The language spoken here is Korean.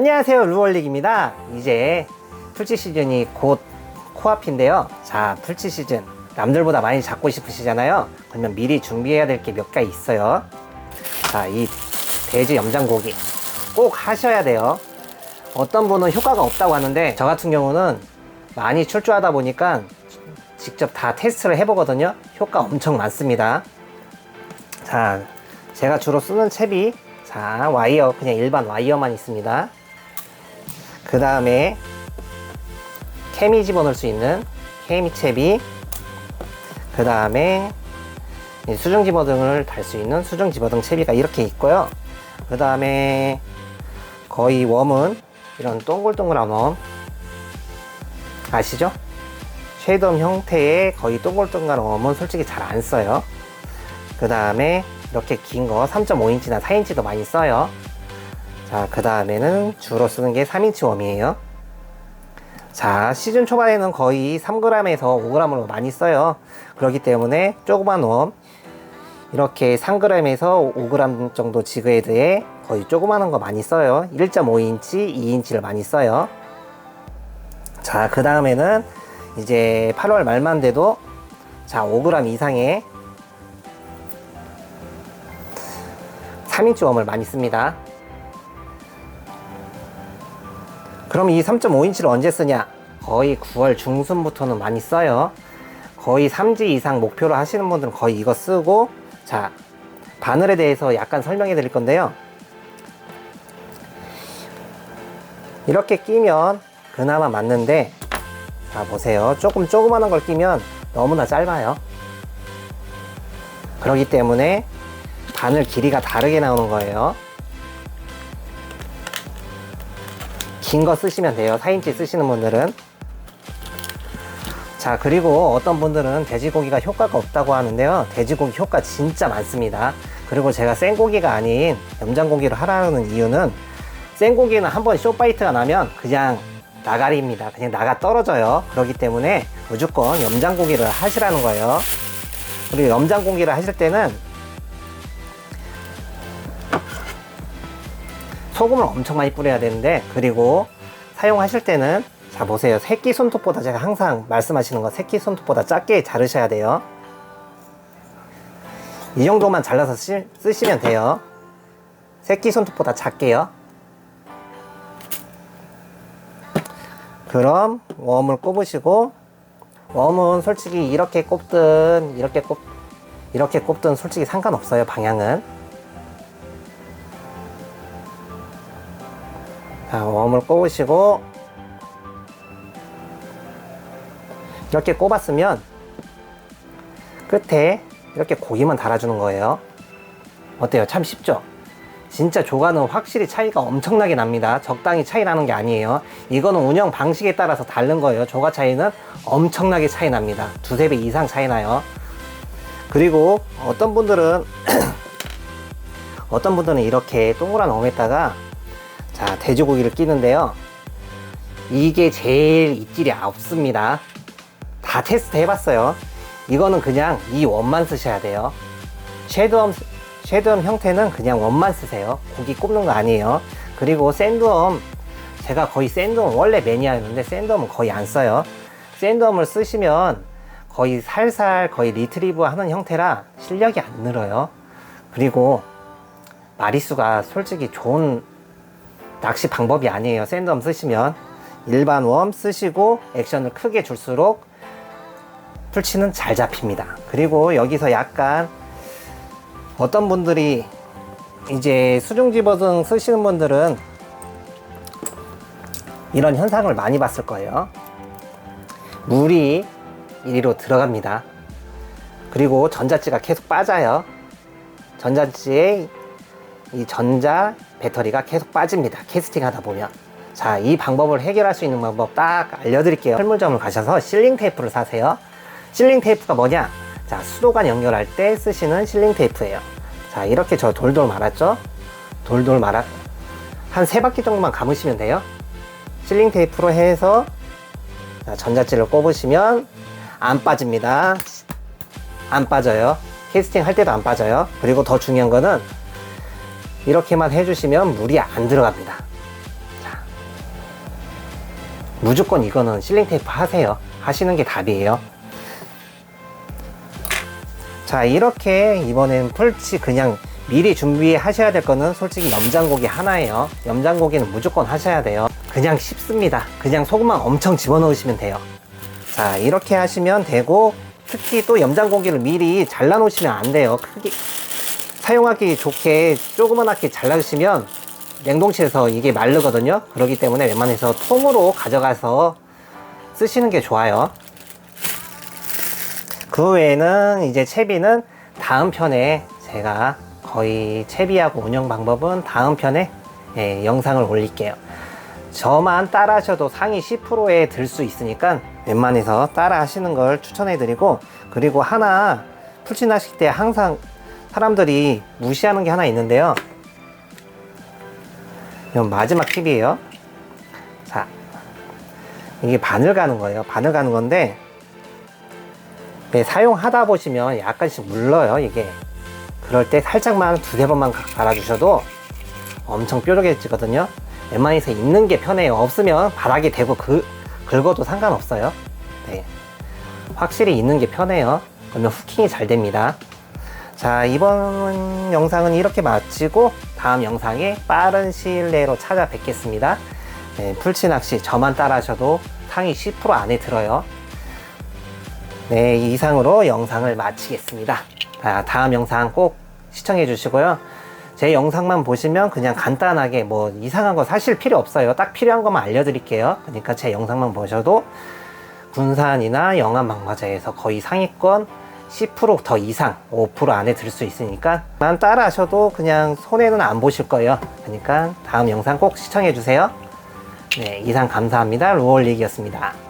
안녕하세요 루얼릭입니다. 이제 풀치 시즌이 곧 코앞인데요. 자 풀치 시즌 남들보다 많이 잡고 싶으시잖아요. 그러면 미리 준비해야 될 게 몇 가지 있어요. 자 이 돼지 염장고기 꼭 하셔야 돼요. 어떤 분은 효과가 없다고 하는데 저 같은 경우는 많이 출조하다 보니까 직접 다 테스트를 해보거든요. 효과 엄청 많습니다. 자 제가 주로 쓰는 챕이 자 와이어 그냥 일반 와이어만 있습니다 그 다음에 케미 집어넣을 수 있는 케미 챕이 그 다음에 수중 집어등을 달 수 있는 수중 집어등 채비가 이렇게 있고요. 그 다음에 거의 웜은 이런 동글동글한 웜 아시죠? 쉐이덤 형태의 거의 동글동글한 웜은 솔직히 잘 안 써요. 그 다음에 이렇게 긴 거 3.5인치나 4인치도 많이 써요 자 그 다음에는 주로 쓰는 게 3인치 웜이에요. 자 시즌 초반에는 거의 3g에서 5g으로 많이 써요. 그렇기 때문에 조그만 웜 이렇게 3g에서 5g 정도 지그헤드에 거의 조그마한 거 많이 써요. 1.5인치 2인치를 많이 써요. 자 그 다음에는 이제 8월 말만 돼도 자 5g 이상의 3인치 웜을 많이 씁니다 그럼 이 3.5인치를 언제 쓰냐? 거의 9월 중순부터는 많이 써요. 거의 3지 이상 목표로 하시는 분들은 거의 이거 쓰고 자 바늘에 대해서 약간 설명해 드릴 건데요. 이렇게 끼면 그나마 맞는데 자 보세요. 조금 조그마한 걸 끼면 너무나 짧아요. 그렇기 때문에 바늘 길이가 다르게 나오는 거예요 긴 거 쓰시면 돼요. 4인치 쓰시는 분들은. 자 그리고 어떤 분들은 돼지고기가 효과가 없다고 하는데요. 돼지고기 효과 진짜 많습니다. 그리고 제가 생고기가 아닌 염장고기를 하라는 이유는 생고기는 한번 쇼파이트가 나면 그냥 나가리입니다. 그냥 나가 떨어져요. 그렇기 때문에 무조건 염장고기를 하시라는 거예요. 그리고 염장고기를 하실 때는 소금을 엄청 많이 뿌려야 되는데 그리고 사용하실 때는 자 보세요. 새끼 손톱보다 제가 항상 말씀하시는 거 새끼 손톱보다 작게 자르셔야 돼요. 이 정도만 잘라서 쓰, 쓰시면 돼요. 새끼 손톱보다 작게요. 그럼 웜을 꼽으시고 웜은 솔직히 이렇게 꼽든 이렇게 꼽 이렇게 꼽든 솔직히 상관없어요 방향은 자, 웜을 꼽으시고 이렇게 꼽았으면 끝에 이렇게 고기만 달아주는 거예요. 어때요? 참 쉽죠? 진짜 조가는 확실히 차이가 엄청나게 납니다. 적당히 차이 나는 게 아니에요. 이거는 운영 방식에 따라서 다른 거예요. 조가 차이는 엄청나게 차이 납니다. 두세 배 이상 차이 나요. 그리고 어떤 분들은 어떤 분들은 이렇게 동그란 웜에다가 자, 돼지고기를 끼는데요. 이게 제일 입질이 없습니다. 다 테스트 해봤어요. 이거는 그냥 이 원만 쓰셔야 돼요. 쉐드엄, 쉐드엄 형태는 그냥 원만 쓰세요. 고기 꼽는 거 아니에요. 그리고 샌드엄, 제가 거의 샌드엄, 원래 매니아였는데 샌드엄은 거의 안 써요. 샌드엄을 쓰시면 거의 살살 거의 리트리브 하는 형태라 실력이 안 늘어요. 그리고 마리수가 솔직히 좋은 낚시 방법이 아니에요. 샌드엄 쓰시면 일반 웜 쓰시고 액션을 크게 줄수록 풀치는 잘 잡힙니다. 그리고 여기서 약간 어떤 분들이 이제 수중 집어등 쓰시는 분들은 이런 현상을 많이 봤을 거예요. 물이 이리로 들어갑니다. 그리고 전자찌가 계속 빠져요. 전자찌에 이 전자 배터리가 계속 빠집니다. 캐스팅 하다 보면. 자, 이 방법을 해결할 수 있는 방법 딱 알려드릴게요. 설물점을 가셔서 실링 테이프를 사세요. 실링 테이프가 뭐냐? 자, 수도관 연결할 때 쓰시는 실링 테이프예요. 자, 이렇게 저 돌돌 말았죠? 돌돌 말아, 한 세 바퀴 정도만 감으시면 돼요. 실링 테이프로 해서 자, 전자찌를 꼽으시면 안 빠집니다. 안 빠져요. 캐스팅 할 때도 안 빠져요. 그리고 더 중요한 거는 이렇게만 해주시면 물이 안 들어갑니다. 자, 무조건 이거는 실링 테이프 하세요. 하시는 게 답이에요. 자, 이렇게 이번엔 풀치 그냥 미리 준비하셔야 될 거는 솔직히 염장고기 하나예요. 염장고기는 무조건 하셔야 돼요. 그냥 쉽습니다. 그냥 소금만 엄청 집어넣으시면 돼요. 자, 이렇게 하시면 되고, 특히 또 염장고기를 미리 잘라 놓으시면 안 돼요. 크게, 사용하기 좋게 조그만하게 잘라주시면 냉동실에서 이게 마르거든요. 그렇기 때문에 웬만해서 통으로 가져가서 쓰시는 게 좋아요. 그 외에는 이제 채비는 다음 편에 제가 거의 채비하고 운영 방법은 다음 편에 예, 영상을 올릴게요. 저만 따라 하셔도 상위 10%에 들 수 있으니까 웬만해서 따라 하시는 걸 추천해 드리고 그리고 하나 풀친하실 때 항상 사람들이 무시하는 게 하나 있는데요. 이건 마지막 팁이에요. 자, 이게 바늘 가는 거예요. 바늘 가는 건데 네, 사용하다 보시면 약간씩 물러요, 이게. 그럴 때 살짝만 두세 번만 갈아주셔도 엄청 뾰족해지거든요. 웬만해서 있는 게 편해요. 없으면 바닥에 대고 그, 긁어도 상관없어요. 네. 확실히 있는 게 편해요. 그러면 후킹이 잘 됩니다. 자, 이번 영상은 이렇게 마치고 다음 영상에 빠른 시일 내로 찾아뵙겠습니다. 네, 풀치 낚시 저만 따라 하셔도 상위 10% 안에 들어요. 네, 이상으로 영상을 마치겠습니다. 자, 다음 영상 꼭 시청해 주시고요. 제 영상만 보시면 그냥 간단하게 뭐 이상한 거 사실 필요 없어요. 딱 필요한 것만 알려드릴게요. 그러니까 제 영상만 보셔도 군산이나 영암 막마자에서 거의 상위권 10%더 이상 5% 안에 들 수 있으니까 만 따라 하셔도 그냥 손해는 안 보실 거예요. 그러니까 다음 영상 꼭 시청해 주세요. 네, 이상 감사합니다. 루얼릭이었습니다.